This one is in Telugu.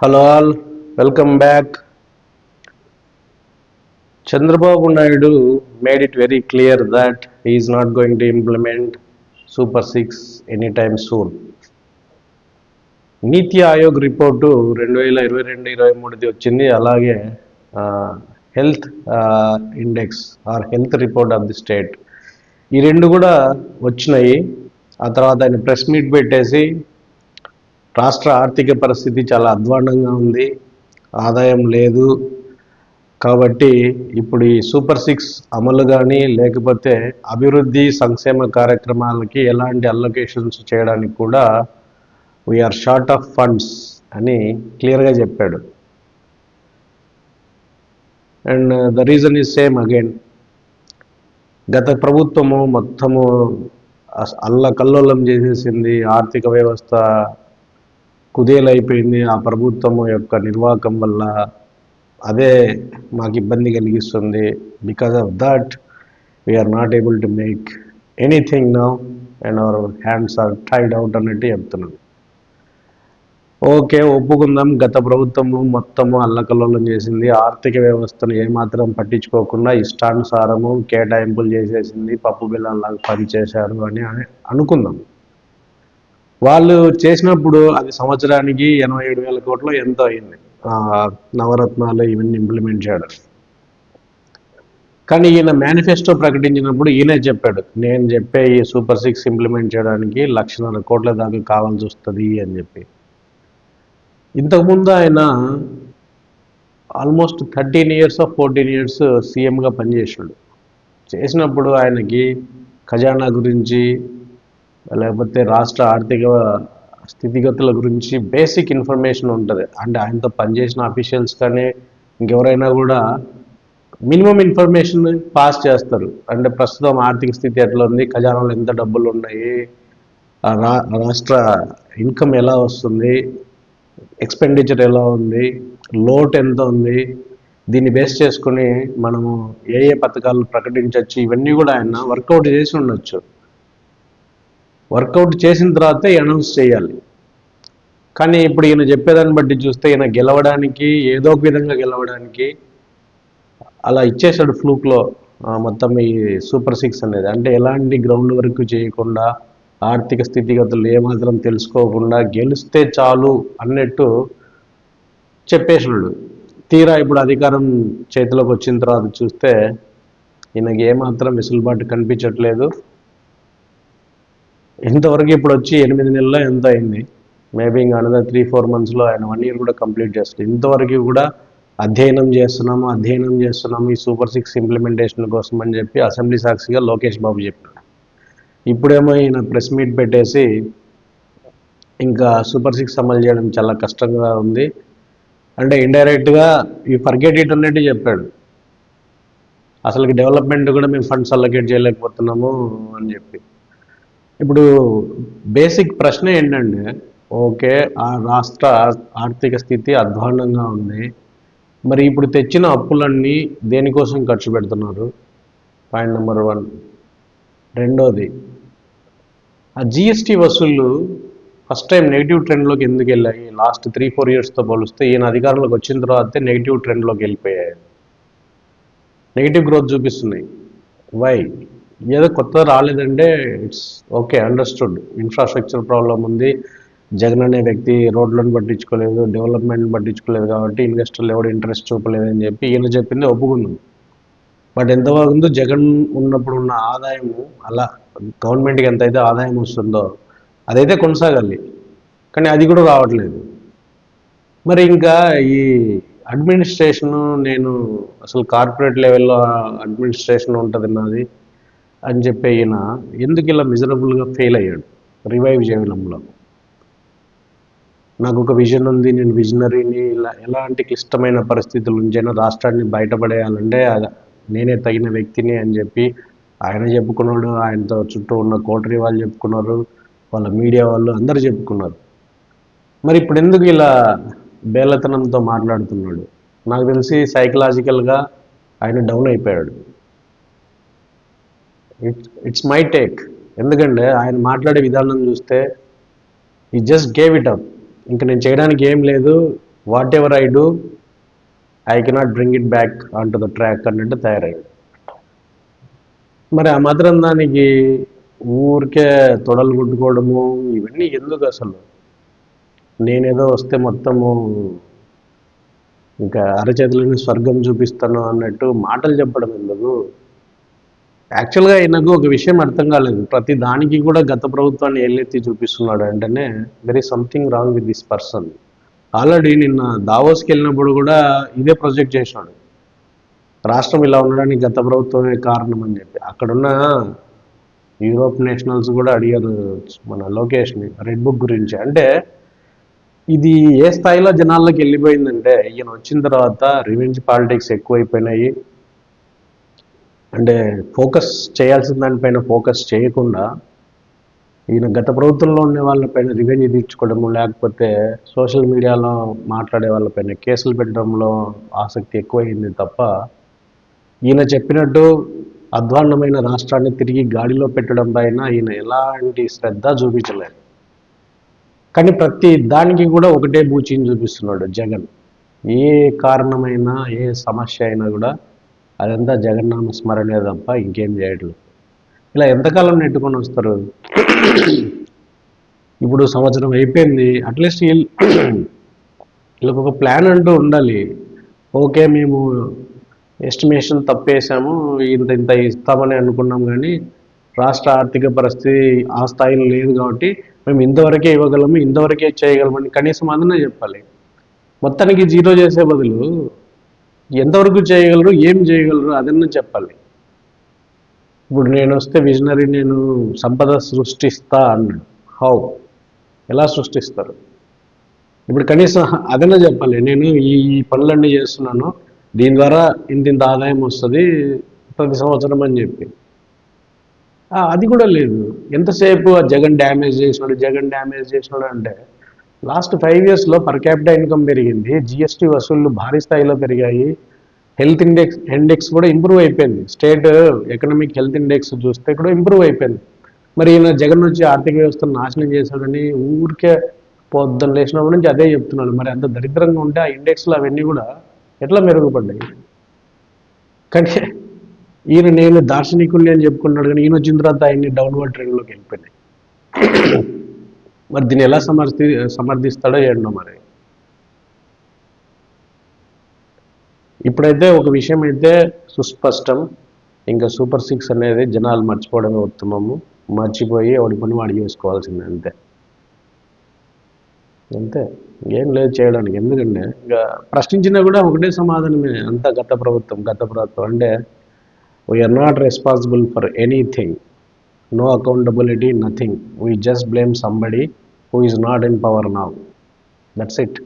Hello all welcome back. Chandrababu Naidu made it very clear that is not going to implement super six any time soon NITI Aayog report రెండు వేల ఇరవై రెండు ఇరవై మూడుది వచ్చింది. అలాగే health index R health report of the state ఈ రెండు కూడా వచ్చినాయి. ఆ తర్వాత ఆయన ప్రెస్ మీట్ పెట్టేసి రాష్ట్ర ఆర్థిక పరిస్థితి చాలా అధ్వాన్నంగా ఉంది. ఆదాయం లేదు. కాబట్టి ఇప్పుడు ఈ సూపర్ సిక్స్ అమలు కానీ లేకపోతే అభివృద్ధి సంక్షేమ కార్యక్రమాలకి ఎలాంటి అల్లొకేషన్స్ చేయడానికి కూడా వీఆర్ షార్ట్ ఆఫ్ ఫండ్స్ అని క్లియర్గా చెప్పాడు. And the reason is same again గత ప్రభుత్వము మొత్తము అల్ల అల్లకల్లోలం చేసేసింది ఆర్థిక వ్యవస్థ కుదేలైపోయింది. ఆ ప్రభుత్వం యొక్క నిర్వాహకం వల్ల అదే మాకు ఇబ్బంది కలిగిస్తుంది because of that we're not able to make anything now and our hands are tied out అన్నట్టు చెప్తున్నాను ఓకే ఒప్పుకుందాం. గత ప్రభుత్వము మొత్తము అల్లకల్లోలం చేసింది. ఆర్థిక వ్యవస్థను ఏమాత్రం పట్టించుకోకుండా ఇష్టానుసారము కేటాయింపులు చేసేసింది. పప్పు బిల్లంలాగా పనిచేశారు అని- అనుకుందాం. వాళ్ళు చేసినప్పుడు అది సంవత్సరానికి ఎనభై ఏడు వేల కోట్లు ఎంతో అయింది. నవరత్నాలు ఇవన్నీ ఇంప్లిమెంట్ చేయడం. కానీ ఈయన మేనిఫెస్టో ప్రకటించినప్పుడు ఈయనే చెప్పాడు నేను చెప్పే ఈ సూపర్ సిక్స్ ఇంప్లిమెంట్ చేయడానికి లక్షన్నర కోట్ల దాకా కావాల్సి వస్తుంది అని చెప్పి. ఇంతకుముందు ఆయన almost thirteen years of fourteen years సీఎంగా పనిచేసాడు చేసినప్పుడు ఆయనకి ఖజానా గురించి లేకపోతే రాష్ట్ర ఆర్థిక స్థితిగతుల గురించి బేసిక్ ఇన్ఫర్మేషన్ ఉంటుంది. అంటే ఆయనతో పనిచేసిన అఫీషియల్స్ కానీ ఇంకెవరైనా కూడా మినిమం ఇన్ఫర్మేషన్ పాస్ చేస్తారు. అంటే ప్రస్తుతం ఆర్థిక స్థితి ఎట్లా ఉంది ఖజానాలో ఎంత డబ్బులు ఉన్నాయి రా రాష్ట్ర ఇన్కమ్ ఎలా వస్తుంది ఎక్స్పెండిచర్ ఎలా ఉంది లోట్ ఎంత ఉంది దీన్ని బేస్ చేసుకొని మనము ఏ ఏ పథకాలు ప్రకటించవచ్చు ఇవన్నీ కూడా ఆయన వర్కౌట్ చేసి ఉండొచ్చు. వర్కౌట్ చేసిన తర్వాతే అనౌన్స్ చేయాలి. కానీ ఇప్పుడు ఈయన చెప్పేదాన్ని బట్టి చూస్తే ఈయన గెలవడానికి ఏదో ఒక విధంగా గెలవడానికి అలా ఇచ్చేసాడు ఫ్లూక్లో మొత్తం ఈ సూపర్ సిక్స్ అనేది. అంటే ఎలాంటి గ్రౌండ్ వర్క్ చేయకుండా ఆర్థిక స్థితిగతులు ఏమాత్రం తెలుసుకోకుండా గెలిస్తే చాలు అన్నట్టు చెప్పేసినాడు తీరా ఇప్పుడు అధికారం చేతిలోకి వచ్చిన తర్వాత చూస్తే ఈయనకి ఏమాత్రం వెసులుబాటు కనిపించట్లేదు. ఇంతవరకు ఇప్పుడు వచ్చి ఎనిమిది నెలల్లో ఎంత అయింది? మేబీ ఇంకా అనదర్ త్రీ ఫోర్ మంత్స్లో ఆయన వన్ ఇయర్ కూడా కంప్లీట్ చేస్తారు ఇంతవరకు కూడా అధ్యయనం చేస్తున్నాము అధ్యయనం చేస్తున్నాము ఈ సూపర్ సిక్స్ ఇంప్లిమెంటేషన్ కోసం అని చెప్పి అసెంబ్లీ సాక్షిగా లోకేష్ బాబు చెప్పాడు. ఇప్పుడేమో ఈయన ప్రెస్ మీట్ పెట్టేసి ఇంకా సూపర్ సిక్స్ అమలు చేయడం చాలా కష్టంగా ఉంది. అంటే ఇండైరెక్ట్గా ఈ ఫర్గెట్ ఇట్ అన్నట్టు చెప్పాడు. అసలుకి డెవలప్మెంట్ కూడా మేము ఫండ్స్ అలొకేట్ చేయలేకపోతున్నాము అని చెప్పి. ఇప్పుడు బేసిక్ ప్రశ్న ఏంటంటే ఓకే ఆ రాష్ట్ర ఆర్థిక స్థితి అధ్వాన్నంగా ఉంది. మరి ఇప్పుడు తెచ్చిన అప్పులన్నీ దేనికోసం ఖర్చు పెడుతున్నారు? పాయింట్ నెంబర్ వన్ రెండోది ఆ జిఎస్టీ వసూళ్ళు ఫస్ట్ టైం నెగిటివ్ ట్రెండ్లోకి ఎందుకు వెళ్ళాయి? లాస్ట్ త్రీ ఫోర్ ఇయర్స్తో పోలిస్తే ఈయన అధికారంలోకి వచ్చిన తర్వాతే నెగిటివ్ ట్రెండ్లోకి వెళ్ళిపోయాయి. నెగిటివ్ గ్రోత్ చూపిస్తున్నాయి. వై ఏదో కొత్త రాలేదంటే it's okay understood infrastructure problem ఉంది. జగన్ అనే వ్యక్తి రోడ్లను పట్టించుకోలేదు డెవలప్మెంట్ పట్టించుకోలేదు కాబట్టి ఇన్వెస్టర్లు ఎవరు ఇంట్రెస్ట్ చూపలేదు అని చెప్పి ఈయన చెప్పింది ఒప్పుకున్నాను బట్ ఎంతవరకు ఉందో జగన్ ఉన్నప్పుడు ఉన్న ఆదాయము అలా గవర్నమెంట్కి ఎంత అయితే ఆదాయం వస్తుందో అదైతే కొనసాగాలి. కానీ అది కూడా రావట్లేదు. మరి ఇంకా ఈ అడ్మినిస్ట్రేషన్ నేను అసలు కార్పొరేట్ లెవెల్లో అడ్మినిస్ట్రేషన్ ఉంటుంది నాది. అని చెప్పి ఆయన ఎందుకు ఇలా మిజరబుల్గా ఫెయిల్ అయ్యాడు? రివైవ్ చేయడంలో. నాకు ఒక విజన్ ఉంది నేను విజనరీని ఇలా ఎలాంటి క్లిష్టమైన పరిస్థితుల నుంచైనా రాష్ట్రాన్ని బయటపడేయాలంటే నేనే తగిన వ్యక్తిని అని చెప్పి ఆయన చెప్పుకున్నాడు ఆయనతో చుట్టూ ఉన్న కోటరీ వాళ్ళు చెప్పుకున్నారు వాళ్ళ మీడియా వాళ్ళు అందరూ చెప్పుకున్నారు. మరి ఇప్పుడు ఎందుకు ఇలా బేలతనంతో మాట్లాడుతున్నాడు? నాకు తెలిసి సైకలాజికల్గా ఆయన డౌన్ అయిపోయాడు. ఇట్స్ ఇట్స్ మై టేక్ ఎందుకంటే ఆయన మాట్లాడే విధానం చూస్తే ఈ జస్ట్ గేవ్ ఇట్ అప్ ఇంకా నేను చేయడానికి ఏం లేదు. Whatever I do I cannot bring it back on to the track అన్నట్టు తయారయ్యాడు. మరి ఆ మాత్రం దానికి ఊరికే తొడలు గుట్టుకోవడము ఇవన్నీ ఎందుకు అసలు? నేనేదో వస్తే మొత్తము ఇంకా అరచేతులని స్వర్గం చూపిస్తాను అన్నట్టు మాటలు చెప్పడం ఎందుకు? యాక్చువల్గా ఆయనకు ఒక విషయం అర్థం కాలేదు. ప్రతి దానికి కూడా గత ప్రభుత్వాన్ని ఏళ్ళెత్తి చూపిస్తున్నాడు అంటేనే there is something wrong with this person already నిన్న దావోస్కి వెళ్ళినప్పుడు కూడా ఇదే ప్రొజెక్ట్ చేసినాడు రాష్ట్రం ఇలా ఉండడానికి గత ప్రభుత్వమే కారణం అని చెప్పి. అక్కడున్న యూరోప్ నేషనల్స్ కూడా అడిగారు మన లోకేష్ని రెడ్ బుక్ గురించి. అంటే ఇది ఏ స్థాయిలో జనాల్లోకి వెళ్ళిపోయిందంటే ఈయన వచ్చిన తర్వాత రివెంజ్ పాలిటిక్స్ ఎక్కువైపోయినాయి. అంటే ఫోకస్ చేయాల్సిన దానిపైన ఫోకస్ చేయకుండా ఈయన గత ప్రభుత్వంలో ఉండే వాళ్ళపైన రివెంజ్ తీర్చుకోవడము లేకపోతే సోషల్ మీడియాలో మాట్లాడే వాళ్ళపైన కేసులు పెట్టడంలో ఆసక్తి ఎక్కువైంది తప్ప ఈయన చెప్పినట్టు అధ్వాన్నమైన రాష్ట్రాన్ని తిరిగి గాడిలో పెట్టడం పైన ఈయన ఎలాంటి శ్రద్ధ చూపించలేదు. కానీ ప్రతి దానికి కూడా ఒకటే బూచిని చూపిస్తున్నాడు జగన్. ఏ కారణమైనా ఏ సమస్య అయినా కూడా అదంతా జగన్నామ స్మరణే తప్ప ఇంకేం చేయట్లేదు. ఇలా ఎంతకాలం నెట్టుకొని వస్తారు? ఇప్పుడు సంవత్సరం అయిపోయింది. అట్లీస్ట్ వీళ్ళకి ఒక ప్లాన్ అంటూ ఉండాలి. ఓకే మేము ఎస్టిమేషన్ తప్పేసాము ఇంత ఇంత ఇస్తామని అనుకున్నాం కానీ రాష్ట్ర ఆర్థిక పరిస్థితి ఆ స్థాయిలో లేదు కాబట్టి మేము ఇంతవరకే ఇవ్వగలము ఇంతవరకే చేయగలమని కనీసం అదనే చెప్పాలి. మొత్తానికి జీరో చేసే బదులు ఎంతవరకు చేయగలరు ఏం చేయగలరు అదన్నా చెప్పాలి. ఇప్పుడు నేను వస్తే విజనరీ నేను సంపద సృష్టిస్తా అన్నాడు. హౌ ఎలా సృష్టిస్తారు? ఇప్పుడు కనీసం అదన్నా చెప్పాలి. నేను ఈ ఈ పనులన్నీ చేస్తున్నాను. దీని ద్వారా ఇంత ఇంత ఆదాయం వస్తుంది ప్రతి సంవత్సరం అని చెప్పి. అది కూడా లేదు. ఎంతసేపు ఆ జగన్ డ్యామేజ్ చేసినాడు జగన్ డ్యామేజ్ చేసినాడు అంటే లాస్ట్ ఫైవ్ ఇయర్స్లో పర్ క్యాపిటల్ ఇన్కమ్ పెరిగింది. జిఎస్టీ వసూళ్ళు భారీ స్థాయిలో పెరిగాయి. హెల్త్ ఇండెక్స్ ఇండెక్స్ కూడా ఇంప్రూవ్ అయిపోయింది. స్టేట్ ఎకనామిక్ హెల్త్ ఇండెక్స్ చూస్తే కూడా ఇంప్రూవ్ అయిపోయింది. మరి ఈయన జగన్ నుంచి ఆర్థిక వ్యవస్థను నాశనం చేశాడని ఊరికే పొద్దున్న లేచినప్పటి నుంచి అదే చెప్తున్నాడు. మరి అంత దరిద్రంగా ఉంటే ఆ ఇండెక్స్లు అవన్నీ కూడా ఎట్లా మెరుగుపడ్డాయి? కానీ ఈయన నేను దార్శనికుడిని అని చెప్పుకున్నాడు కానీ ఈయన వచ్చిన తర్వాత ఆయన్ని డౌన్వర్డ్ ట్రెండ్లోకి వెళ్ళిపోయినాయి. మరి దీన్ని ఎలా సమర్థి సమర్థిస్తాడో ఏడనో మరి. ఇప్పుడైతే ఒక విషయం అయితే సుస్పష్టం. ఇంకా సూపర్ సిక్స్ అనేది జనాలు మర్చిపోవడమే ఉత్తమము. మర్చిపోయి ఎవడి పని వాడు చేసుకోవాల్సిందే అంతే. అంతే. ఏం లేదు చేయడానికి. ఎందుకంటే ఇంకా ప్రశ్నించినా కూడా ఒకటే సమాధానమే. అంతా గత ప్రభుత్వం గత ప్రభుత్వం. అంటే we're not responsible for anything No accountability, nothing. We just blame somebody who is not in power now. That's it.